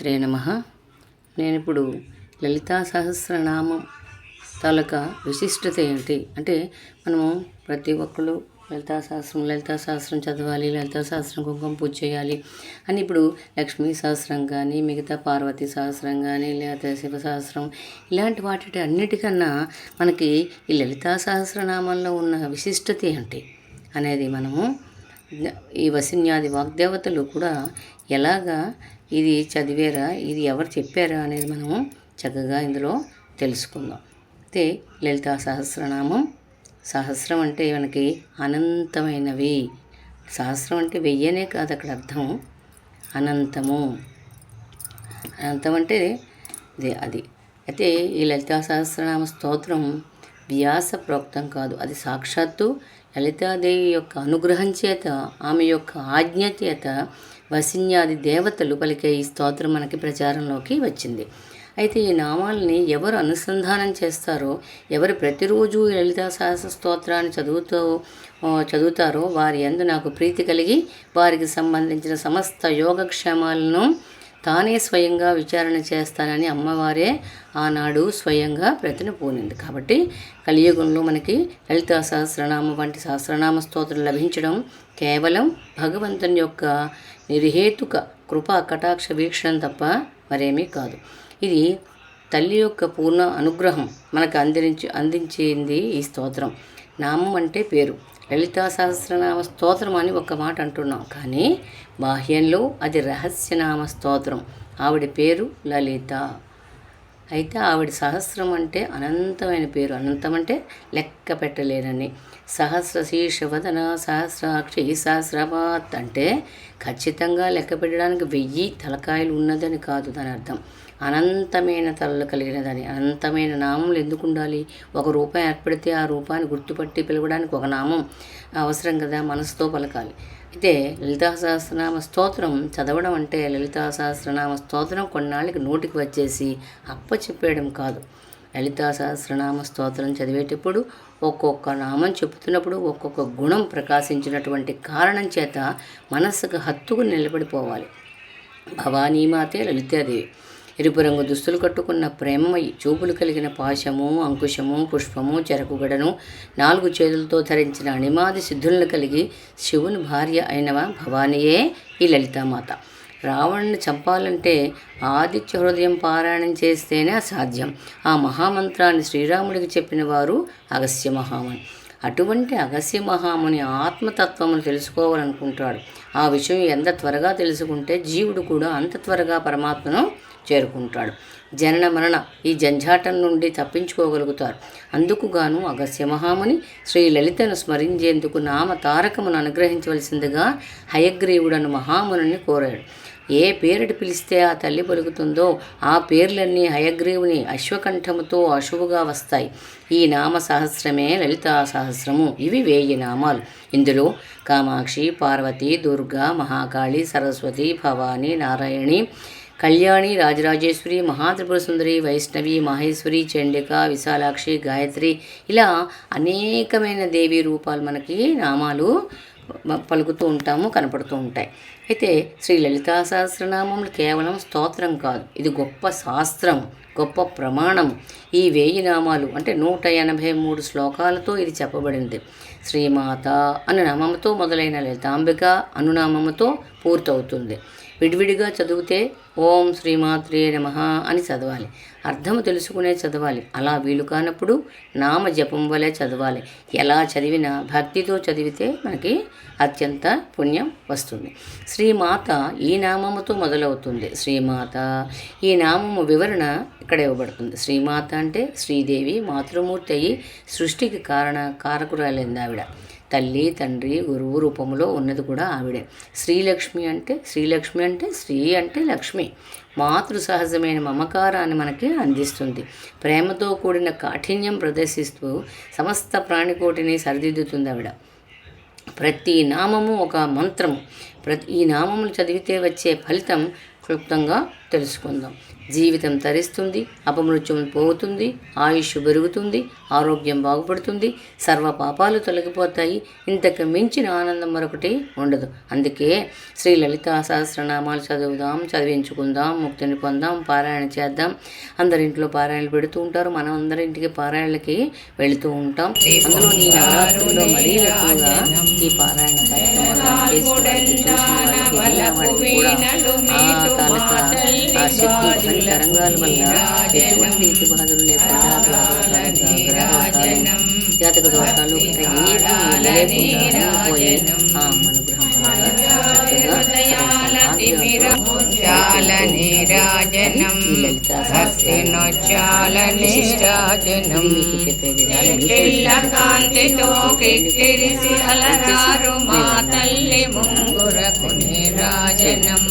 శ్రీమాత్రే నమ. నేను ఇప్పుడు లలితా సహస్రనామం తాలూకా విశిష్టత ఏంటి అంటే మనము ప్రతి ఒక్కరు లలితా సహస్రం లలితా సహస్రం చదవాలి లలితా సహస్రం కుంకుమ పూజ చేయాలి అని ఇప్పుడు లక్ష్మీ సహస్రం కానీ మిగతా పార్వతి సహస్రం కానీ లేదా శివ సహస్రం ఇలాంటి వాటి అన్నిటికన్నా మనకి ఈ లలితా సహస్రనామంలో ఉన్న విశిష్టత ఏంటి అనేది మనము ఈ వసిన్యాది వాగ్దేవతలు కూడా ఎలాగా ఇది చదివారా? ఇది ఎవరు చెప్పారా అనేది మనము చక్కగా ఇందులో తెలుసుకుందాం. అయితే లలితా సహస్రనామం. సహస్రం అంటే మనకి అనంతమైనవి. సహస్రం అంటే వెయ్యనే కాదు అక్కడ అర్థం. అనంతము. అనంతం అంటే ఇది అది. అయితే ఈ లలితా సహస్రనామ స్తోత్రం వ్యాస ప్రోక్తం కాదు. అది సాక్షాత్తు లలితాదేవి యొక్క అనుగ్రహం చేత ఆమె యొక్క ఆజ్ఞ చేత వసిన్యాది దేవతలు పలికే ఈ స్తోత్రం మనకి ప్రచారంలోకి వచ్చింది. అయితే ఈ నామాలని ఎవరు అనుసంధానం చేస్తారో ఎవరు ప్రతిరోజు ఈ లలితా సహస్ర స్తోత్రాన్ని చదువుతూ చదువుతారో వారి యందు నాకు ప్రీతి కలిగి వారికి సంబంధించిన సమస్త యోగక్షేమాలను తానే స్వయంగా విచారణ చేస్తానని అమ్మవారే ఆనాడు స్వయంగా ప్రతిన పూనింది. కాబట్టి కలియుగంలో మనకి లలిత సహస్రనామం వంటి సహస్రనామ స్తోత్రం లభించడం కేవలం భగవంతుని యొక్క నిర్హేతుక కృపా కటాక్ష వీక్షణం తప్ప మరేమీ కాదు. ఇది తల్లి యొక్క పూర్ణ అనుగ్రహం మనకు అందించి అందించింది ఈ స్తోత్రం. నామం అంటే పేరు. లలితా సహస్రనామ స్తోత్రం అని ఒక మాట అంటున్నాం. కానీ బాహ్యంలో అది రహస్యనామ స్తోత్రం. ఆవిడ పేరు లలిత. అయితే ఆవిడ సహస్రం అంటే అనంతమైన పేరు. అనంతం అంటే లెక్క పెట్టలేనని. సహస్ర శీర్షవదన సహస్రాక్షి సహస్రపాత్ అంటే ఖచ్చితంగా లెక్క పెట్టడానికి వెయ్యి తలకాయలు ఉన్నదని కాదు దాని అర్థం. అనంతమైన తలలు కలిగినదని అనంతమైన నామములు ఎందుకు ఉండాలి? ఒక రూపాయి ఏర్పడితే ఆ రూపాన్ని గుర్తుపట్టి పిలవడానికి ఒక నామం అవసరం కదా? మనసుతో పలకాలి. అయితే లలితా సహస్రనామ స్తోత్రం చదవడం అంటే లలితా సహస్రనామ స్తోత్రం కొన్నాళ్ళకి నోటికి వచ్చేసి అప్ప చెప్పేయడం కాదు. లలితా సహస్రనామ స్తోత్రం చదివేటప్పుడు ఒక్కొక్క నామం చెబుతున్నప్పుడు ఒక్కొక్క గుణం ప్రకాశించినటువంటి కారణం చేత మనస్సుకు హత్తుకు నిలబడిపోవాలి. భవానీమాతే లలితాదేవి. ఎరుపు రంగు దుస్తులు కట్టుకున్న ప్రేమమయి చూపులు కలిగిన పాశము అంకుశము పుష్పము చెరకుగడను నాలుగు చేతులతో ధరించిన అణిమాది సిద్ధులను కలిగి శివుని భార్య అయినవ భవానీయే ఈ లలితామాత. రావణ్ణి చంపాలంటే ఆదిత్య హృదయం పారాయణం చేస్తేనే అసాధ్యం. ఆ మహామంత్రాన్ని శ్రీరాముడికి చెప్పిన వారు అగస్య మహామని. అటువంటి అగస్య మహాముని ఆత్మతత్వమును తెలుసుకోవాలనుకుంటాడు. ఆ విషయం ఎంత త్వరగా తెలుసుకుంటే జీవుడు కూడా అంత త్వరగా పరమాత్మను చేరుకుంటాడు. జనన మరణ ఈ జంజాటం నుండి తప్పించుకోగలుగుతారు. అందుకు గాను అగస్య మహాముని శ్రీ లలితను స్మరించేందుకు నామ తారకమును అనుగ్రహించవలసిందిగా హయగ్రీవుడను మహాముని కోరాడు. ఏ పేరుడు పిలిస్తే ఆ తల్లి పలుకుతుందో ఆ పేర్లన్నీ హయగ్రీవుని అశ్వకంఠముతో అశువుగా వస్తాయి. ఈ నామ సహస్రమే లలితా సహస్రము. ఇవి వేయి నామాలు. ఇందులో కామాక్షి పార్వతి దుర్గా మహాకాళి సరస్వతి భవాని నారాయణి కళ్యాణి రాజరాజేశ్వరి మహాత్రిపుర సుందరి వైష్ణవి మహేశ్వరి చండిక విశాలాక్షి గాయత్రి ఇలా అనేకమైన దేవీ రూపాలు మనకి నామాలు పలుకుతూ ఉంటాము కనపడుతూ ఉంటాయి. అయితే శ్రీ లలితా సహస్రనామములు కేవలం స్తోత్రం కాదు ఇది గొప్ప శాస్త్రం గొప్ప ప్రమాణం ఈ వేయి నామాలు అంటే నూట ఎనభై మూడు శ్లోకాలతో ఇది చెప్పబడింది. శ్రీమాత అను నామముతో మొదలైన లలితాంబిక అనునామముతో పూర్తవుతుంది. విడివిడిగా చదివితే ఓం శ్రీమాత్రే నమ అని చదవాలి. అర్థము తెలుసుకునే చదవాలి. అలా వీలు కానప్పుడు నామ జపం వలె చదవాలి. ఎలా చదివినా భక్తితో చదివితే మనకి అత్యంత పుణ్యం వస్తుంది. శ్రీమాత ఈ నామముతో మొదలవుతుంది. శ్రీమాత ఈ నామము వివరణ ఇక్కడ ఇవ్వబడుతుంది. శ్రీమాత అంటే శ్రీదేవి మాతృమూర్తి అయి సృష్టికి కారణ కారకురాలైంది ఆవిడ. తల్లి తండ్రి గురువు రూపంలో ఉన్నది కూడా ఆవిడే. శ్రీలక్ష్మి అంటే శ్రీలక్ష్మి అంటే శ్రీ అంటే లక్ష్మి. మాతృ సహజమైన మమకారాన్ని మనకి అందిస్తుంది. ప్రేమతో కూడిన కాఠిన్యం ప్రదర్శిస్తూ సమస్త ప్రాణికోటిని సరిదిద్దుతుంది ఆవిడ. ప్రతి నామము ఒక మంత్రము. ప్రతి ఈ నామములు చదివితే వచ్చే ఫలితం క్లుప్తంగా తెలుసుకుందాం. జీవితం తరిస్తుంది అపమృత్యం పోతుంది ఆయుష్ పెరుగుతుంది ఆరోగ్యం బాగుపడుతుంది సర్వ పాపాలు తొలగిపోతాయి. ఇంతకు మించిన ఆనందం మరొకటి ఉండదు. అందుకే శ్రీ లలితా సహస్రనామాలు చదువుదాం చదివించుకుందాం ముక్తిని పొందాం పారాయణ చేద్దాం. అందరింట్లో పారాయణలు పెడుతూ ఉంటారు. మనం అందరింటికి పారాయణలకి వెళుతూ ఉంటాం. అందులో ఈ నవరాత్రుల్లో మరీ ఎక్కువగా ఈ పారాయణ కార్యక్రమాలు చేసిన చూసిన వాళ్ళకి కూడా ఆ ఆ శక్తి తరంగాల వల్ల ఎటువంటి ఇతి బాధలు లేకుండా జాతక దోషాలు లేకుండా పోయి ఆ మన గ్రహం చాలనిరాజనం భక్తినొచ్చాలనిరాజనం చెల్ల కాంతితో కిక్కిరిసి అలరారు మా తల్లి ముంగురకు నిరాజనం